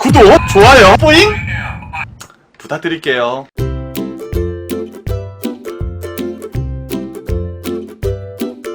구독, 좋아요, 뿌잉 부탁드릴게요.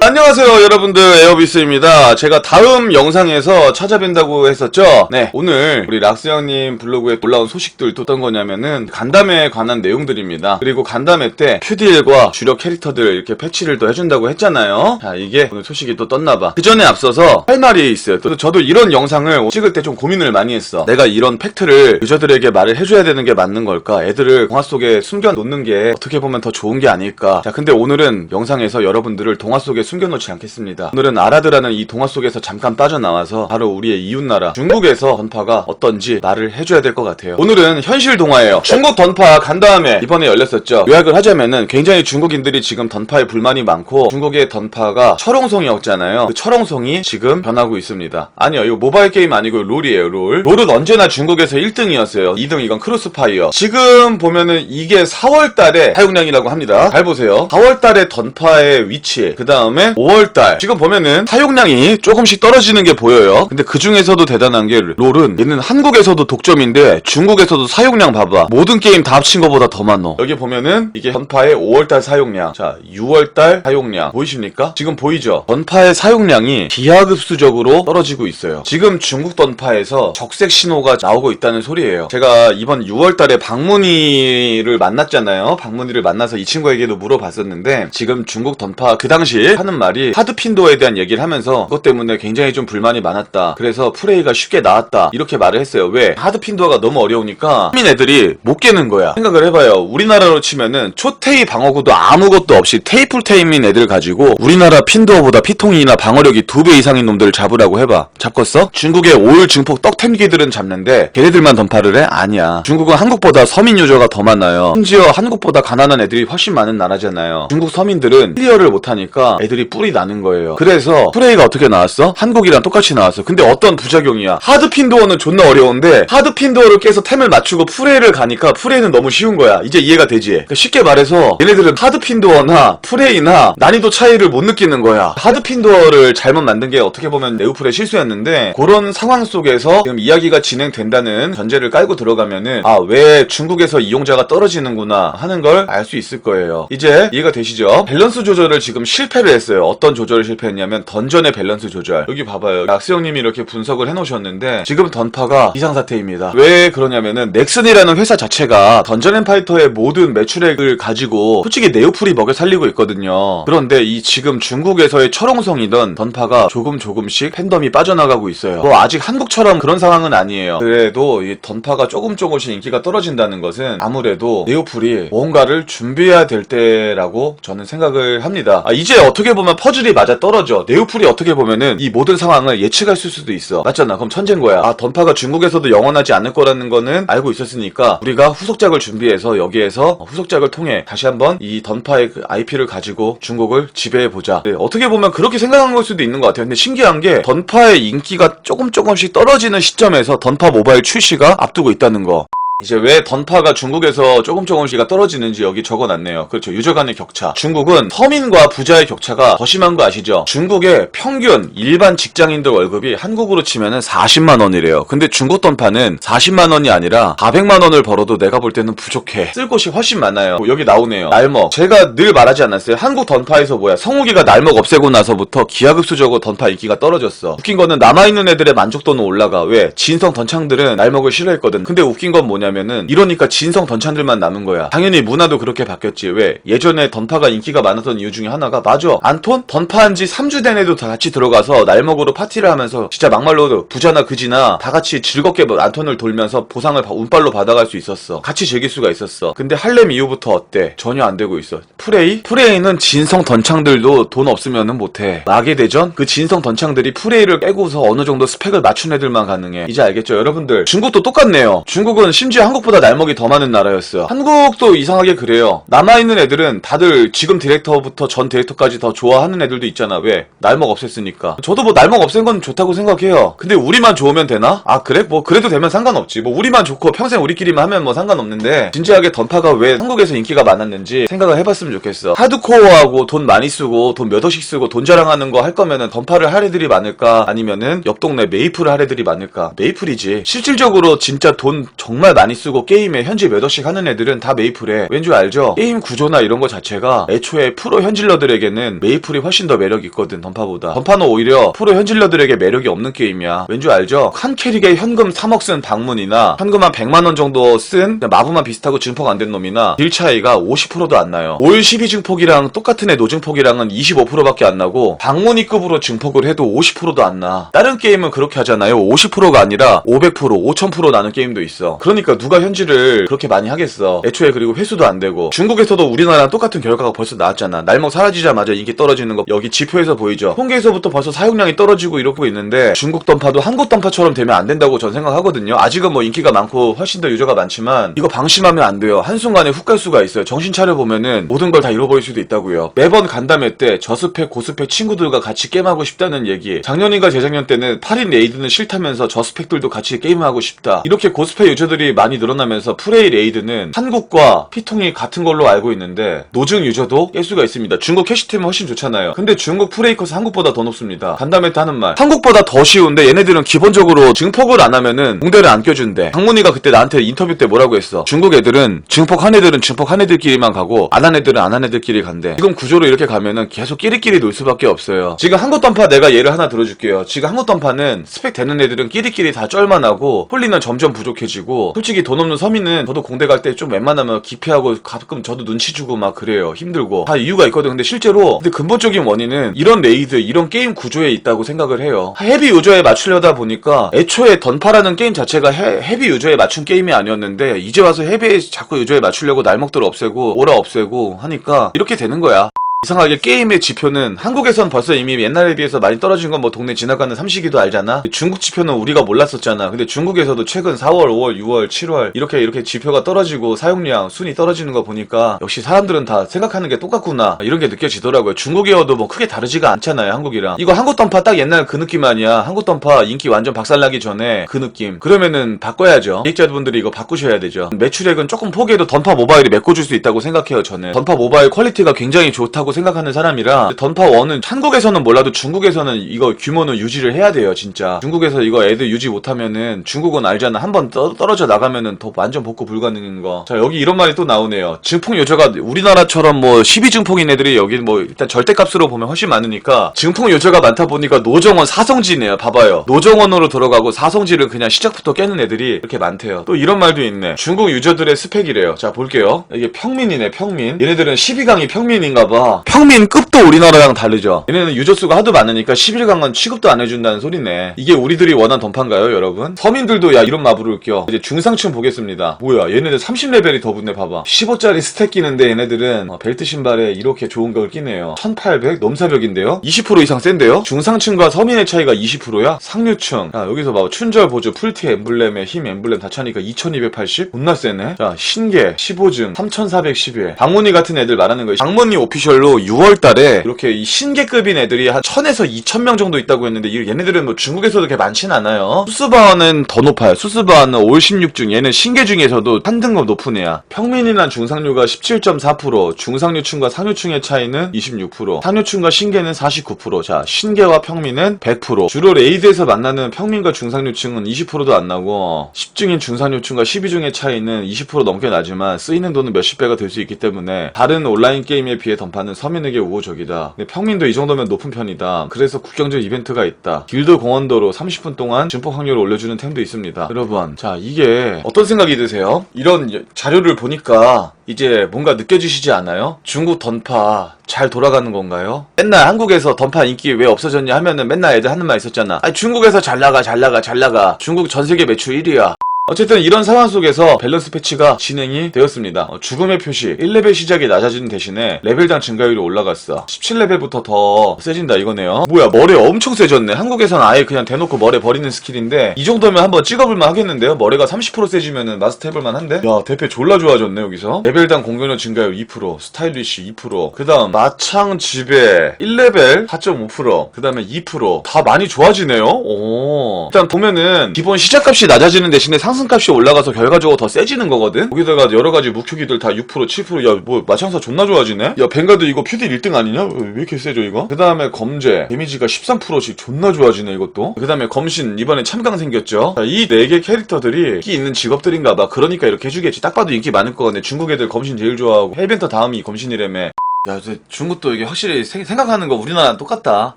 안녕하세요 여러분들. 에어비스입니다. 제가 다음 영상에서 찾아뵌다고 했었죠? 네. 오늘 우리 락스 형님 블로그에 올라온 소식들 어떤 거냐면은 간담회에 관한 내용들입니다. 그리고 간담회 때 큐디엘과 주력 캐릭터들 이렇게 패치를 또 해준다고 했잖아요. 자 이게 오늘 소식이 또 떴나봐. 그 전에 앞서서 할 말이 있어요. 또 저도 이런 영상을 찍을 때 좀 고민을 많이 했어. 내가 이런 팩트를 유저들에게 말을 해줘야 되는 게 맞는 걸까? 애들을 동화 속에 숨겨 놓는 게 어떻게 보면 더 좋은 게 아닐까? 자 근데 오늘은 영상에서 여러분들을 동화 속에 숨겨 놓지 않겠습니다. 오늘은 아라드라는 이 동화 속에서 잠깐 빠져나와서 바로 우리의 이웃나라 중국에서 던파가 어떤지 말을 해줘야 될 것 같아요. 오늘은 현실 동화예요. 중국 던파 간 다음에 이번에 열렸었죠. 요약을 하자면은 굉장히 중국인들이 지금 던파에 불만이 많고 중국의 던파가 철옹성이었잖아요. 그 철옹성이 지금 변하고 있습니다. 아니요, 이거 모바일 게임 아니고 롤이에요, 롤. 롤은 언제나 중국에서 1등이었어요. 2등 이건 크로스파이어. 지금 보면은 이게 4월 달에 사용량이라고 합니다. 잘 보세요. 4월 달에 던파의 위치, 그 다음에 5월달. 지금 보면은 사용량이 조금씩 떨어지는 게 보여요. 근데 그 중에서도 대단한 게 롤은 얘는 한국에서도 독점인데 중국에서도 사용량 봐봐. 모든 게임 다 합친 것보다 더 많어. 여기 보면은 이게 전파의 5월달 사용량. 자 6월달 사용량. 보이십니까? 지금 보이죠? 전파의 사용량이 기하급수적으로 떨어지고 있어요. 지금 중국 던파에서 적색 신호가 나오고 있다는 소리예요. 제가 이번 6월달에 박문희를 만났잖아요. 박문희를 만나서 이 친구에게도 물어봤었는데 지금 중국 던파 그 당시 하는 말이 하드 핀도어에 대한 얘기를 하면서 그것 때문에 굉장히 좀 불만이 많았다. 그래서 프레이가 쉽게 나왔다. 이렇게 말을 했어요. 왜? 하드 핀도어가 너무 어려우니까 시민 애들이 못 깨는 거야. 생각을 해봐요. 우리나라로 치면은 초테이 방어구도 아무것도 없이 테이프 테임인 애들 가지고 우리나라 핀도어보다 피통이나 방어력이 두 배 이상인 놈들을 잡으라고 해봐. 잡겠어? 중국의 오일 증폭 떡템기들은 잡는데 걔네들만 던파를 해? 아니야. 중국은 한국보다 서민 유저가 더 많아요. 심지어 한국보다 가난한 애들이 훨씬 많은 나라잖아요. 중국 서민들은 클리어를 못하니까 애들이 뿔이 나는 거예요. 그래서 프레이가 어떻게 나왔어? 한국이랑 똑같이 나왔어. 근데 어떤 부작용이야? 하드 핀도어는 존나 어려운데 하드 핀도어를 깨서 템을 맞추고 프레이를 가니까 프레이는 너무 쉬운 거야. 이제 이해가 되지? 그러니까 쉽게 말해서 얘네들은 하드 핀도어나 프레이나 난이도 차이를 못 느끼는 거야. 하드 핀도어를 잘못 만든 게 어떻게 보면 네오플의 실수였는데 그런 상황 속에서 지금 이야기가 진행된다는 전제를 깔고 들어가면은 아 왜 중국에서 이용자가 떨어지는구나 하는 걸 알 수 있을 거예요. 이제 이해가 되시죠? 밸런스 조절을 지금 실패를 했어 요. 어떤 조절을 실패했냐면 던전의 밸런스 조절. 여기 봐봐요. 락스 형님이 이렇게 분석을 해놓으셨는데 지금 던파가 이상사태입니다. 왜 그러냐면은 넥슨이라는 회사 자체가 던전 앤 파이터의 모든 매출액을 가지고 솔직히 네오플이 먹여 살리고 있거든요. 그런데 이 지금 중국에서의 철옹성이던 던파가 조금 조금씩 팬덤이 빠져나가고 있어요. 뭐 아직 한국처럼 그런 상황은 아니에요. 그래도 이 던파가 조금 조금씩 인기가 떨어진다는 것은 아무래도 네오플이 뭔가를 준비해야 될 때라고 저는 생각을 합니다. 아, 이제 어떻게 보면 퍼즐이 맞아 떨어져. 네오플이 어떻게 보면은 이 모든 상황을 예측할 수도 있어. 맞잖아. 그럼 천재인 거야. 아, 던파가 중국에서도 영원하지 않을 거라는 거는 알고 있었으니까 우리가 후속작을 준비해서 여기에서 후속작을 통해 다시 한번 이 던파의 그 IP를 가지고 중국을 지배해 보자. 네, 어떻게 보면 그렇게 생각한 걸 수도 있는 것 같아요. 근데 신기한 게 던파의 인기가 조금 조금씩 떨어지는 시점에서 던파 모바일 출시가 앞두고 있다는 거. 이제 왜 던파가 중국에서 조금 조금씩가 떨어지는지 여기 적어놨네요. 그렇죠. 유저 간의 격차. 중국은 서민과 부자의 격차가 더 심한 거 아시죠? 중국의 평균 일반 직장인들 월급이 한국으로 치면은 40만 원이래요. 근데 중국 던파는 40만 원이 아니라 400만 원을 벌어도 내가 볼 때는 부족해. 쓸 곳이 훨씬 많아요. 뭐 여기 나오네요. 날먹. 제가 늘 말하지 않았어요. 한국 던파에서 뭐야? 성우기가 날먹 없애고 나서부터 기하급수적으로 던파 인기가 떨어졌어. 웃긴 거는 남아있는 애들의 만족도는 올라가. 왜? 진성 던창들은 날먹을 싫어했거든. 근데 웃긴 건 뭐냐? 뭐냐면은 이러니까 진성 던찬들만 남은 거야. 당연히 문화도 그렇게 바뀌었지. 왜? 예전에 던파가 인기가 많았던 이유 중에 하나가 맞아. 안톤 던파한 지 3주 된 애도 다 같이 들어가서 날먹으로 파티를 하면서 진짜 막말로 부자나 그지나 다 같이 즐겁게 뭐 안톤을 돌면서 보상을 운빨로 받아갈 수 있었어. 같이 즐길 수가 있었어. 근데 할렘 이후부터 어때? 전혀 안 되고 있어. 프레이? 프레이는 진성 던창들도 돈 없으면은 못해. 마계 대전? 그 진성 던창들이 프레이를 깨고서 어느 정도 스펙을 맞춘 애들만 가능해. 이제 알겠죠? 여러분들 중국도 똑같네요. 중국은 심지어 심지어 한국보다 날먹이 더 많은 나라였어요. 한국도 이상하게 그래요. 남아있는 애들은 다들 지금 디렉터부터 전 디렉터까지 더 좋아하는 애들도 있잖아. 왜? 날먹 없앴으니까. 저도 뭐 날먹 없앤 건 좋다고 생각해요. 근데 우리만 좋으면 되나? 아 그래? 뭐 그래도 되면 상관없지. 뭐 우리만 좋고 평생 우리끼리만 하면 뭐 상관없는데 진지하게 던파가 왜 한국에서 인기가 많았는지 생각을 해봤으면 좋겠어. 하드코어하고 돈 많이 쓰고 돈 몇 억씩 쓰고 돈 자랑하는 거 할 거면은 던파를 할 애들이 많을까? 아니면은 옆 동네 메이플을 할 애들이 많을까? 메이플이지. 실질적으로 진짜 돈 정말 많이 쓰고 게임에 현질 몇 억씩 하는 애들은 다 메이플에. 왠 줄 알죠? 게임 구조나 이런 거 자체가 애초에 프로 현질러들에게는 메이플이 훨씬 더 매력 있거든 던파보다. 던파는 오히려 프로 현질러들에게 매력이 없는 게임이야. 왠 줄 알죠? 한 캐릭에 현금 3억 쓴 방문이나 현금 한 100만 원 정도 쓴 마부만 비슷하고 증폭 안 된 놈이나 딜 차이가 50%도 안 나요. 올 12 증폭이랑 똑같은 애 노증폭이랑은 25%밖에 안 나고 방문이급으로 증폭을 해도 50%도 안 나. 다른 게임은 그렇게 하잖아요. 50%가 아니라 500%, 5000% 나는 게임도 있어. 그러니까 누가 현질을 그렇게 많이 하겠어. 애초에 그리고 회수도 안 되고 중국에서도 우리나라랑 똑같은 결과가 벌써 나왔잖아. 날먹 사라지자마자 인기 떨어지는 거 여기 지표에서 보이죠. 통계에서부터 벌써 사용량이 떨어지고 이러고 있는데 중국 던파도 한국 던파처럼 되면 안 된다고 전 생각하거든요. 아직은 뭐 인기가 많고 훨씬 더 유저가 많지만 이거 방심하면 안 돼요. 한순간에 훅 갈 수가 있어요. 정신 차려 보면은 모든 걸 다 잃어버릴 수도 있다고요. 매번 간담회 때 저스펙 고스펙 친구들과 같이 게임하고 싶다는 얘기. 작년인가 재작년 때는 8인 레이드는 싫다면서 저스펙들도 같이 게임하고 싶다. 이렇게 고스펙 유저들이 많이 늘어나면서 프레이 레이드는 한국과 피통이 같은 걸로 알고 있는데 노증 유저도 깰 수가 있습니다. 중국 캐시템은 훨씬 좋잖아요. 근데 중국 프레이커스 한국보다 더 높습니다. 간담회 때 하는 말. 한국보다 더 쉬운데 얘네들은 기본적으로 증폭을 안 하면은 공대를 안 껴준대. 장문이가 그때 나한테 인터뷰 때 뭐라고 했어? 중국 애들은 증폭 한 애들은 증폭 한 애들끼리만 가고 안 한 애들은 안 한 애들끼리 간대. 지금 구조로 이렇게 가면은 계속 끼리끼리 놀 수밖에 없어요. 지금 한국 던파 내가 예를 하나 들어줄게요. 지금 한국 던파는 스펙 되는 애들은 끼리끼리 다 쩔만하고 홀리는 점점 부족해지고 솔직히 돈 없는 서민은 저도 공대 갈 때 좀 웬만하면 기피하고 가끔 저도 눈치 주고 막 그래요. 힘들고 다 이유가 있거든. 근데 실제로 근데 근본적인 원인은 이런 레이드 이런 게임 구조에 있다고 생각을 해요. 헤비 유저에 맞추려다 보니까 애초에 던파라는 게임 자체가 헤, 헤비 유저에 맞춘 게임이 아니었는데 이제 와서 헤비 자꾸 유저에 맞추려고 날먹들 없애고 오라 없애고 하니까 이렇게 되는 거야. 이상하게 게임의 지표는 한국에선 벌써 이미 옛날에 비해서 많이 떨어진 건 뭐 동네 지나가는 삼식이도 알잖아. 중국 지표는 우리가 몰랐었잖아. 근데 중국에서도 최근 4월, 5월, 6월, 7월 이렇게 이렇게 지표가 떨어지고 사용량, 순위 떨어지는 거 보니까 역시 사람들은 다 생각하는 게 똑같구나. 이런 게 느껴지더라고요. 중국이어도 뭐 크게 다르지가 않잖아요. 한국이랑. 이거 한국 던파 딱 옛날 그 느낌 아니야. 한국 던파 인기 완전 박살나기 전에 그 느낌. 그러면은 바꿔야죠. 기획자분들이 이거 바꾸셔야 되죠. 매출액은 조금 포기해도 던파 모바일이 메꿔줄 수 있다고 생각해요. 저는. 던파 모바일 퀄리티가 굉장히 좋다고 생각하는 사람이라 던파 1은 한국에서는 몰라도 중국에서는 이거 규모는 유지를 해야 돼요. 진짜. 중국에서 이거 애들 유지 못하면은 중국은 알잖아. 한 번 떨어져 나가면은 더 완전 복구 불가능인 거. 자 여기 이런 말이 또 나오네요. 증폭 요저가 우리나라처럼 뭐 12증폭인 애들이 여기 뭐 일단 절대값으로 보면 훨씬 많으니까 증폭 요저가 많다 보니까 노정원 사성지네요. 봐봐요. 노정원으로 들어가고 사성지를 그냥 시작부터 깨는 애들이 이렇게 많대요. 또 이런 말도 있네. 중국 유저들의 스펙이래요. 자 볼게요. 이게 평민이네 평민. 얘네들은 12강이 평민인가봐. 평민급도 우리나라랑 다르죠. 얘네는 유저 수가 하도 많으니까 11강은 취급도 안 해준다는 소리네. 이게 우리들이 원한 던파인가요 여러분? 서민들도 야 이런 마부를 껴. 이제 중상층 보겠습니다. 뭐야 얘네들 30레벨이 더 붙네 봐봐. 15짜리 스택 끼는데 얘네들은 어, 벨트 신발에 이렇게 좋은 걸 끼네요. 1800 넘사벽인데요? 20% 이상 센데요? 중상층과 서민의 차이가 20%야? 상류층. 자 여기서 봐 충절 보조 풀티 엠블렘에 힘 엠블렘 다 차니까 2280? 존나 세네. 자 신계 15증 3411. 방문이 같은 애들 말하는 거예요. 방문이 오피셜로 6월 달에 이렇게 이 신계급인 애들이 한 1000에서 2000명 정도 있다고 했는데 이 얘네들은 뭐 중국에서도 그렇게 많진 않아요. 수스바는 더 높아요. 수스바는 올 16중 얘는 신계 중에서도 한 등급 높은 애야. 평민이나 중상류가 17.4% 중상류층과 상류층의 차이는 26% 상류층과 신계는 49% 자, 신계와 평민은 100% 주로 레이드에서 만나는 평민과 중상류층은 20%도 안 나고 10중인 중상류층과 12중의 차이는 20% 넘게 나지만 쓰이는 돈은 몇십 배가 될 수 있기 때문에 다른 온라인 게임에 비해 던파는 서민에게 우호적이다. 평민도 이 정도면 높은 편이다. 그래서 국경적 이벤트가 있다. 길드 공원도로 30분 동안 증폭 확률을 올려주는 템도 있습니다. 여러분, 자 이게 어떤 생각이 드세요? 이런 여- 자료를 보니까 이제 뭔가 느껴지시지 않아요? 중국 던파 잘 돌아가는 건가요? 맨날 한국에서 던파 인기 왜 없어졌냐 하면은 맨날 애들 하는 말 있었잖아. 아니 중국에서 잘 나가 잘 나가 잘 나가. 중국 전 세계 매출 1위야. 어쨌든 이런 상황 속에서 밸런스 패치가 진행이 되었습니다. 어, 죽음의 표시 1레벨 시작이 낮아지는 대신에 레벨당 증가율이 올라갔어. 17레벨부터 더 세진다 이거네요. 뭐야 머리 엄청 세졌네. 한국에선 아예 그냥 대놓고 머리 버리는 스킬인데 이 정도면 한번 찍어볼만 하겠는데요. 머리가 30% 세지면은 마스터 해볼만 한데? 야 대패 졸라 좋아졌네 여기서. 레벨당 공격력 증가율 2%, 스타일리쉬 2%, 그 다음 마창 지배 1레벨 4.5%, 그 다음에 2%다 많이 좋아지네요. 오. 일단 보면은 기본 시작값이 낮아지는 대신에 상 승값이 올라가서 결과적으로 더 세지는 거거든. 거기다가 여러 가지 무큐기들 다 6%, 7%, 야뭐 마창사 존나 좋아지네. 야 벵가드 이거 퓨딜 1등 아니냐? 왜 이렇게 세죠 이거? 그 다음에 검제 데미지가 13%씩 존나 좋아지네 이것도. 그 다음에 검신 이번에 참강 생겼죠. 자, 이네개 캐릭터들이 인기 있는 직업들인가봐. 그러니까 이렇게 해주겠지. 딱 봐도 인기 많을 거 같네. 중국 애들 검신 제일 좋아하고 헬벤터 다음이 검신이라며. 야, 저 중국도 이게 확실히 세- 생각하는 거 우리나라랑 똑같다.